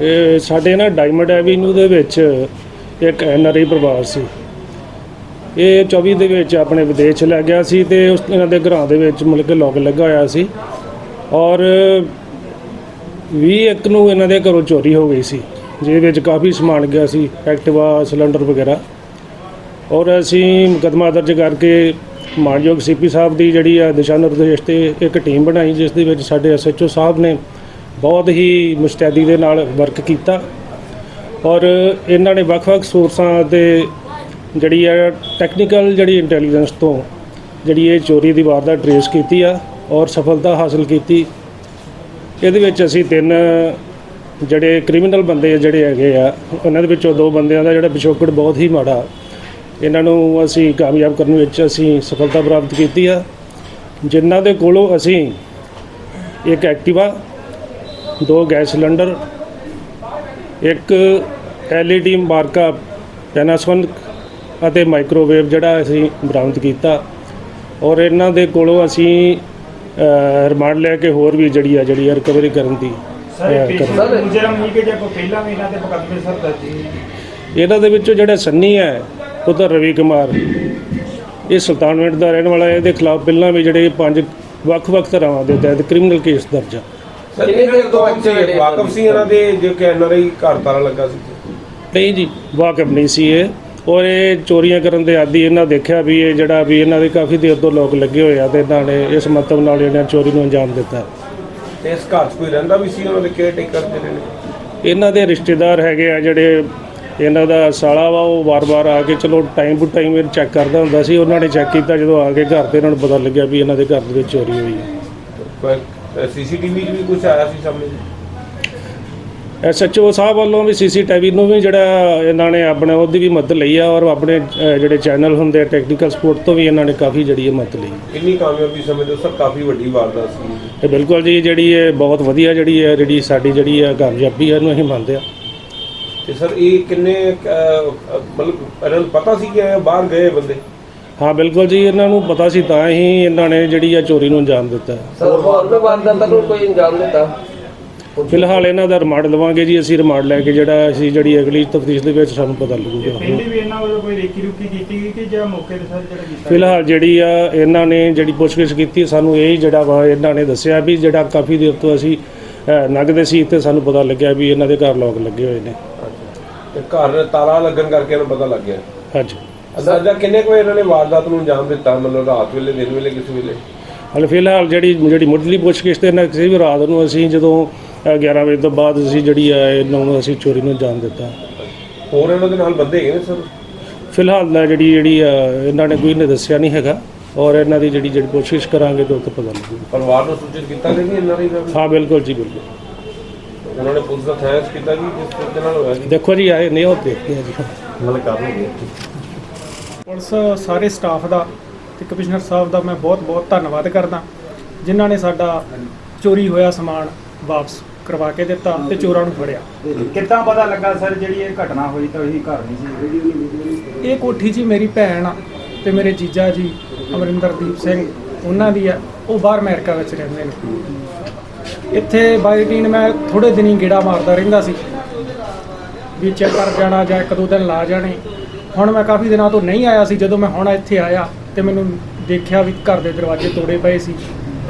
ਇਹ ਸਾਡੇ ਨਾ ਡਾਇਮੰਡ ਐਵੀਨਿਊ ਦੇ ਵਿੱਚ ਇੱਕ ਐਨਆਰਆਈ ਪਰਿਵਾਰ ਸੀ। ਇਹ 24 ਦੇ ਵਿੱਚ ਆਪਣੇ ਵਿਦੇਸ਼ ਲੈ ਗਿਆ ਸੀ ਤੇ ਉਸ ਇਹਨਾਂ ਦੇ ਘਰਾਂ ਦੇ ਵਿੱਚ ਮਤਲਬ ਕਿ ਲੋਕ ਲੱਗਾ ਹੋਇਆ ਸੀ ਔਰ 20 ਇੱਕ ਨੂੰ ਇਹਨਾਂ ਦੇ ਘਰੋਂ ਚੋਰੀ ਹੋ ਗਈ ਸੀ, ਜਿਹਦੇ ਵਿੱਚ ਕਾਫੀ ਸਮਾਨ ਗਿਆ ਸੀ, ਐਕਟਿਵਾ, ਸਿਲੰਡਰ ਵਗੈਰਾ। ਔਰ ਅਸੀਂ ਮੁਕੱਦਮਾ ਦਰਜ ਕਰਕੇ ਮਾਨਯੋਗ ਸੀਪੀ ਸਾਹਿਬ ਦੀ ਜਿਹੜੀ ਆ ਦਿਸ਼ਾ ਨਿਰਦੇਸ਼ ਤੇ ਇੱਕ ਟੀਮ ਬਣਾਈ, ਜਿਸ ਦੇ ਵਿੱਚ ਸਾਡੇ ਐਸਐਚਓ ਸਾਹਿਬ ਨੇ ਬਹੁਤ ਹੀ ਮੁਸਤੈਦੀ ਦੇ ਨਾਲ ਵਰਕ ਕੀਤਾ। ਔਰ ਇਹਨਾਂ ਨੇ ਵੱਖ-ਵੱਖ ਸੋਰਸਾਂ ਤੇ ਜਿਹੜੀ ਆ ਟੈਕਨੀਕਲ ਜਿਹੜੀ ਇੰਟੈਲੀਜੈਂਸ ਤੋਂ ਜਿਹੜੀ ਇਹ ਚੋਰੀ ਦੀ ਵਾਰਦਾਤ ਟਰੇਸ ਕੀਤੀ ਆ ਔਰ ਸਫਲਤਾ ਹਾਸਲ ਕੀਤੀ। ਇਹਦੇ ਵਿੱਚ ਅਸੀਂ ਤਿੰਨ ਜਿਹੜੇ ਕ੍ਰਿਮੀਨਲ ਬੰਦੇ ਜਿਹੜੇ ਹੈਗੇ ਆ, ਉਹਨਾਂ ਦੇ ਵਿੱਚੋਂ ਦੋ ਬੰਦਿਆਂ ਦਾ ਜਿਹੜਾ ਪਿਛੋਕੜ ਬਹੁਤ ਹੀ ਮਾੜਾ। ਇਹਨਾਂ ਨੂੰ ਅਸੀਂ ਕਾਮਯਾਬ ਕਰਨ ਵਿੱਚ ਅਸੀਂ ਸਫਲਤਾ ਪ੍ਰਾਪਤ ਕੀਤੀ ਆ। ਜਿਨ੍ਹਾਂ ਦੇ ਕੋਲੋਂ ਅਸੀਂ ਇੱਕ ਐਕਟਿਵਾ ਦੋ ਗੈਸ ਸਿਲੰਡਰ ਇੱਕ LED ਮਾਰਕਾ ਪੈਨਾਸੋਨਿਕ ਅਤੇ ਮਾਈਕ੍ਰੋਵੇਵ ਜਿਹੜਾ ਅਸੀਂ ਬਰਾਮਦ ਕੀਤਾ। ਔਰ ਇਹਨਾਂ ਦੇ ਕੋਲੋਂ ਅਸੀਂ ਰਿਮਾਂਡ ਲੈ ਕੇ ਹੋਰ ਵੀ ਜਿਹੜੀ ਆ ਜਿਹੜੀ ਰਿਕਵਰੀ ਕਰਨ ਦੀ ਇਹਨਾਂ ਦੇ ਵਿੱਚੋਂ ਜਿਹੜਾ ਸੰਨੀ ਹੈ ਉਹ ਤਾਂ ਰਵੀ ਕੁਮਾਰ। ਇਹ ਸੁਲਤਾਨਵਿੰਡ ਦਾ ਰਹਿਣ ਵਾਲਾ ਹੈ ਇਹਦੇ ਖਿਲਾਫ ਪਹਿਲਾਂ ਵੀ ਜਿਹੜੇ ਪੰਜ ਵੱਖ-ਵੱਖ ਤਰ੍ਹਾਂ ਦੇ ਤਹਿਤ ਕ੍ਰਿਮੀਨਲ ਕੇਸ ਦਰਜ ਆ। ਇਹਨਾਂ ਦੇ ਦੋ ਬੱਚੇ ਵਾਕਫ ਸੀ ਇਹਨਾਂ ਦੇ ਜੋ ਕਿ ਐਨਆਰਆਈ ਘਰ ਤਾਲਾ ਲੱਗਾ ਸੀ। ਨਹੀਂ ਜੀ ਵਾਕਬ ਨਹੀਂ ਸੀ ਇਹ। ਔਰ ਇਹ ਚੋਰੀਆਂ ਕਰਨ ਦੇ ਆਦੀ ਇਹਨਾਂ ਦੇਖਿਆ ਵੀ ਇਹ ਜਿਹੜਾ ਵੀ ਇਹਨਾਂ ਦੇ ਕਾਫੀ ਦੇਰ ਤੋਂ ਲੋਕ ਲੱਗੇ ਹੋਏ ਆ ਤੇ ਇਹਨਾਂ ਨੇ ਇਸ ਮਤਲਬ ਨਾਲ ਇਹਨਾਂ ਚੋਰੀ ਨੂੰ ਅੰਜਾਮ ਦਿੱਤਾ। ਤੇ ਇਸ ਘਰ 'ਚ ਕੋਈ ਰਹਿੰਦਾ ਵੀ ਸੀ ਉਹਨਾਂ ਦੇ ਕੇਅਰ ਟੇਕਰ ਜਿਹੜੇ ਨੇ? ਇਹਨਾਂ ਦੇ ਰਿਸ਼ਤੇਦਾਰ ਹੈਗੇ ਆ ਜਿਹੜੇ ਇਹਨਾਂ ਦਾ ਸਾਲਾ ਵਾ ਉਹ ਵਾਰ-ਵਾਰ ਆ ਕੇ ਚਲੋ ਟਾਈਮ ਟੂ ਟਾਈਮ ਇਹ ਚੈੱਕ ਕਰਦਾ ਹੁੰਦਾ ਸੀ। ਉਹਨਾਂ ਨੇ ਚੈੱਕ ਕੀਤਾ ਜਦੋਂ ਆ ਕੇ ਘਰ ਤੇ ਇਹਨਾਂ ਨੂੰ ਪਤਾ ਲੱਗਿਆ ਵੀ ਇਹਨਾਂ ਦੇ ਘਰ ਦੇ ਵਿੱਚ ਚੋਰੀ ਹੋਈ ਹੈ। ਸੀਸੀਟੀਵੀ 'ਚ ਵੀ ਕੁਝ ਆਇਆ ਸੀ ਸਾਹਮਣੇ? ਐਸਐਚਓ ਸਾਹਿਬ ਵੱਲੋਂ ਵੀ ਸੀਸੀਟੀਵੀ ਨੂੰ ਵੀ ਜਿਹੜਾ ਇਹਨਾਂ ਨੇ ਆਪਣੇ ਉਹਦੀ ਵੀ ਮਦਦ ਲਈ ਆ ਔਰ ਆਪਣੇ ਜਿਹੜੇ ਚੈਨਲ ਹੁੰਦੇ ਆ ਟੈਕਨੀਕਲ ਸਪੋਰਟ ਤੋਂ ਵੀ ਇਹਨਾਂ ਨੇ ਕਾਫੀ ਜਿਹੜੀ ਹੈ ਮਦਦ ਲਈ। ਕਿੰਨੀ ਕਾਮਯਾਬੀ ਸਮਝਦੇ ਹੋ ਸਰ ਕਾਫੀ ਵੱਡੀ ਵਾਰਦਾਤ ਸੀ। ਤੇ ਬਿਲਕੁਲ ਜੀ ਜਿਹੜੀ ਇਹ ਬਹੁਤ ਵਧੀਆ ਜਿਹੜੀ ਹੈ ਜਿਹੜੀ ਸਾਡੀ ਜਿਹੜੀ ਹੈ ਕਾਮਯਾਬੀ ਹੈ ਇਹਨੂੰ ਅਸੀਂ ਮੰਨਦੇ ਆ। ਤੇ ਸਰ ਇਹ ਕਿੰਨੇ ਅਹ, ਅਹ, ਮਤਲਬ ਇਹਨਾਂ ਨੂੰ ਪਤਾ ਸੀ ਕਿ ਇਹ ਬਾਹਰ ਗਏ ਬੰਦੇ? ਹਾਂ ਬਿਲਕੁਲ ਜੀ ਇਹਨਾਂ ਨੂੰ ਪਤਾ ਸੀ ਤਾਂ ਹੀ ਇਹਨਾਂ ਨੇ ਜਿਹੜੀ ਆ ਚੋਰੀ ਨੂੰ ਅੰਜਾਮ ਦਿੱਤਾ। ਸਰ ਹੋਰ ਵੀ ਵਾਰਦਾਤਾਂ ਨੂੰ ਕੋਈ ਇੰਜਾਮ ਦਿੱਤਾ? ਫਿਲਹਾਲ ਇਹਨਾਂ ਦਾ ਰਿਮਾਂਡ ਲਵਾਂਗੇ ਜੀ ਅਸੀਂ ਰਿਮਾਂਡ ਲੈ ਕੇ ਜਿਹੜਾ ਅਸੀਂ ਜਿਹੜੀ ਅਗਲੀ ਤਫਤੀਸ਼ ਦੇ ਵਿੱਚ ਸਾਨੂੰ ਪਤਾ ਲੱਗੂਗਾ। ਪਹਿਲੀ ਵੀ ਇਹਨਾਂ ਵੱਲੋਂ ਕੋਈ ਰੇਕੀ ਰੁਕੀ ਕੀਤੀ ਗਈ ਕਿ ਜਾਂ ਮੌਕੇ ਤੇ ਸਰ ਜਿਹੜਾ ਕੀਤਾ ਫਿਲਹਾਲ ਜਿਹੜੀ ਆ ਇਹਨਾਂ ਨੇ ਜਿਹੜੀ ਪੁੱਛਗਿੱਛ ਕੀਤੀ ਸਾਨੂੰ ਇਹ ਜਿਹੜਾ ਵਾ ਇਹਨਾਂ ਨੇ ਦੱਸਿਆ ਵੀ ਜਿਹੜਾ ਕਾਫੀ ਦੇਰ ਤੋਂ ਅਸੀਂ ਨਗਦੇ ਸੀ ਤੇ ਸਾਨੂੰ ਪਤਾ ਲੱਗਿਆ ਵੀ ਇਹਨਾਂ ਦੇ ਘਰ ਲੋਕ ਲੱਗੇ ਹੋਏ ਨੇ। ਤੇ ਘਰ ਤਾਲਾ ਲੱਗਣ ਕਰਕੇ ਇਹਨਾਂ ਪਤਾ ਲੱਗ ਗਿਆ। ਹਾਂਜੀ। ਅੰਦਾਜ਼ਾ ਕਿੰਨੇ ਕੁ ਇਹਨਾਂ ਨੇ ਵਾਰਦਾਤ ਨੂੰ ਅੰਜਾਮ ਦਿੱਤਾ? ਮਤਲਬ ਰਾਤ ਵੇਲੇ ਦਿਨ ਵੇਲੇ ਕਿਸ ਵੇਲੇ? ਹਾਲੇ ਫਿਲਹਾਲ ਜਿਹੜੀ ਜਿਹੜੀ ਮੁੱਢਲੀ ਪੁੱਛਗਿੱਛ ਤੇ ਇਹਨਾਂ ਕਿਸੇ ਵੀ ਰਾਤ ਨੂੰ ਅਸੀਂ ਜਦੋਂ ਅ, 11 ਵਜੇ ਤੋਂ ਬਾਅਦ ਅਸੀਂ ਜਿਹੜੀ ਆ ਇਹਨੂੰ ਅਸੀਂ ਚੋਰੀ ਨੂੰ ਅੰਜਾਮ ਦਿੱਤਾ। ਹੋਰ ਇਹਨਾਂ ਦੇ ਨਾਲ ਬੰਦੇ ਹੈਗੇ ਨੇ ਸਰ? ਫਿਲਹਾਲ ਤਾਂ ਜਿਹੜੀ ਜਿਹੜੀ ਆ, ਇਹਨਾਂ ਨੇ ਕੋਈ ਨੇ ਦੱਸਿਆ ਨਹੀਂ ਹੈਗਾ। ਔਰ ਇਹਨਾਂ ਦੀ ਜਿਹੜੀ ਜਿਹੜੀ ਕੋਸ਼ਿਸ਼ ਕਰਾਂਗੇ ਤਾਂ ਉੱਥੇ ਪਤਾ ਲੱਗੂ। ਪਰਿਵਾਰ ਨੂੰ ਸੂਚਿਤ ਕੀਤਾ ਕਿ ਇਹਨਾਂ ਦੀ ਦਾ ਹਾਂ ਬਿਲਕੁਲ ਜੀ ਬਿਲਕੁਲ। ਉਹਨਾਂ ਨੇ ਪੁਲਿਸ ਦਾ ਥੈਂਕਸ ਕੀਤਾ ਜੀ ਜਿਸ ਤਰੀਕੇ ਨਾਲ ਹੋਇਆ ਜੀ? ਦੇਖੋ ਜੀ ਆਏ ਨੇ ਉਹ ਦੇਖਦੇ ਆ ਜੀ ਪੁਲਿਸ ਸਾਰੇ ਸਟਾਫ ਦਾ ਤੇ ਕਮਿਸ਼ਨਰ ਸਾਹਿਬ ਦਾ ਮੈਂ ਬਹੁਤ-ਬਹੁਤ ਧੰਨਵਾਦ ਕਰਦਾ ਜਿਨ੍ਹਾਂ ਨੇ ਸਾਡਾ ਚੋਰੀ ਹੋਇਆ ਸਮਾਨ ਵਾਪਸ ਕਰਵਾ ਕੇ ਦਿੱਤਾ ਤੇ ਚੋਰਾਂ ਨੂੰ ਫੜਿਆ। ਕਿੱਦਾਂ ਪਤਾ ਲੱਗਾ ਸਰ ਜਿਹੜੀ ਇਹ ਘਟਨਾ ਹੋਈ ਤਾਂ ਉਹੀ ਘਰ ਨਹੀਂ ਸੀ? ਇਹ ਕੋਠੀ ਜੀ ਮੇਰੀ ਭੈਣ ਆ ਤੇ ਮੇਰੇ ਜੀਜਾ ਜੀ ਅਮਰਿੰਦਰਦੀਪ ਸਿੰਘ ਉਹਨਾਂ ਦੀ ਆ ਉਹ ਬਾਹਰ ਅਮਰੀਕਾ ਵਿੱਚ ਰਹਿੰਦੇ ਨੇ। ਇੱਥੇ ਬਾਈਟੀਨ ਮੈਂ ਥੋੜੇ ਦਿਨੀ ਗੇੜਾ ਮਾਰਦਾ ਰਹਿੰਦਾ ਸੀ ਵੀ ਚੈੱਕ ਕਰ ਜਾਣਾ ਜਾਂ ਇੱਕ ਦੋ ਦਿਨ ਲਾ ਜਾਣੇ। ਹੁਣ ਮੈਂ ਕਾਫੀ ਦਿਨਾਂ ਤੋਂ ਨਹੀਂ ਆਇਆ ਸੀ ਜਦੋਂ ਮੈਂ ਹੁਣ ਇੱਥੇ ਆਇਆ ਤੇ ਮੈਨੂੰ ਦੇਖਿਆ ਵੀ ਘਰ ਦੇ ਦਰਵਾਜ਼ੇ ਤੋੜੇ ਪਏ ਸੀ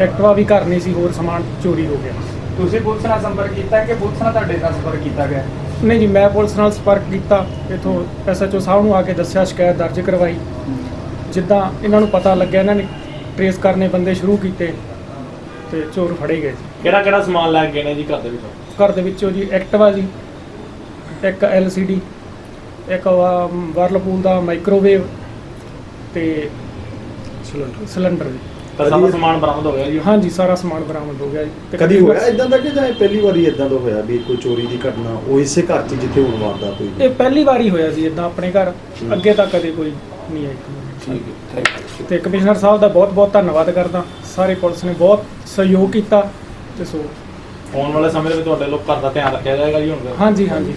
ਐਕਟਵਾ ਵੀ ਘਰ ਨਹੀਂ ਸੀ ਹੋਰ ਸਮਾਨ ਚੋਰੀ ਹੋ ਗਿਆ। ਤੁਸੀਂ ਪੁਲਿਸ ਨਾਲ ਸੰਪਰਕ ਕੀਤਾ ਕਿ ਪੁਲਿਸ ਨਾਲ ਤੁਹਾਡੇ ਨਾਲ ਸੰਪਰਕ ਕੀਤਾ ਗਿਆ? ਨਹੀਂ ਜੀ ਮੈਂ ਪੁਲਿਸ ਨਾਲ ਸੰਪਰਕ ਕੀਤਾ ਇਥੋਂ ਐਸਐਚਓ ਸਾਹਿਬ ਨੂੰ ਆ ਕੇ ਦੱਸਿਆ ਸ਼ਿਕਾਇਤ ਦਰਜ ਕਰਵਾਈ। ਜਿੱਦਾਂ ਇਹਨਾਂ ਨੂੰ ਪਤਾ ਲੱਗਿਆ ਇਹਨਾਂ ਨੇ ਟਰੇਸ ਕਰਨੇ ਬੰਦੇ ਸ਼ੁਰੂ ਕੀਤੇ ਤੇ ਚੋਰ ਫੜੇ ਗਏ। ਜੀ ਕਿਹੜਾ ਕਿਹੜਾ ਸਮਾਨ ਲੈ ਕੇ ਗਏ ਨੇ ਜੀ ਘਰ ਦੇ ਵਿੱਚੋਂ? ਘਰ ਦੇ ਵਿੱਚੋਂ ਜੀ ਐਕਟਿਵਾ ਜੀ ਇੱਕ LCD ਇੱਕ ਵਰਲਪੂਲ ਦਾ ਮਾਈਕ੍ਰੋਵੇਵ ਤੇ ਸਿਲੰਡਰ। ਸਿਲੰਡਰ ਜੀ ਸਾਰਾ ਸਮਾਨ ਬਰਾਮਦ ਹੋ ਗਿਆ ਜੀ? ਹਾਂਜੀ ਸਾਰਾ ਸਮਾਨ ਬਰਾਮਦ ਹੋ ਗਿਆ ਜੀ। ਤੇ ਕਦੀ ਹੋਇਆ ਇਦਾਂ ਦਾ ਕਿ ਜਾਂ ਇਹ ਪਹਿਲੀ ਵਾਰੀ ਇਦਾਂ ਦਾ ਹੋਇਆ ਵੀ ਕੋਈ ਚੋਰੀ ਦੀ ਘਟਨਾ ਉਹ ਇਸੇ ਘਰ 'ਚ ਜਿੱਥੇ ਹੁਣ ਵਾਰਦਾਤ ਹੋਈ ਇਹ ਪਹਿਲੀ ਵਾਰੀ ਹੋਇਆ ਸੀ ਇਦਾਂ ਆਪਣੇ ਘਰ। ਅੱਗੇ ਤਾਂ ਕਦੇ ਕੋਈ ਨਹੀਂ ਆਈ। ਠੀਕ ਹੈ ਥੈਂਕ ਯੂ ਤੇ ਕਮਿਸ਼ਨਰ ਸਾਹਿਬ ਦਾ ਬਹੁਤ ਬਹੁਤ ਧੰਨਵਾਦ ਕਰਦਾ। ਸਾਰੇ ਪੁਲਿਸ ਨੇ ਬਹੁਤ ਸਹਿਯੋਗ ਕੀਤਾ ਤੇ ਸੋ ਆਉਣ ਵਾਲੇ ਸਮੇਂ ਦੇ ਵਿੱਚ ਤੁਹਾਡੇ ਲੋਕ ਘਰ ਦਾ ਧਿਆਨ ਰੱਖਿਆ ਜਾਏਗਾ ਜੀ ਹੁਣ। ਹਾਂਜੀ ਹਾਂਜੀ।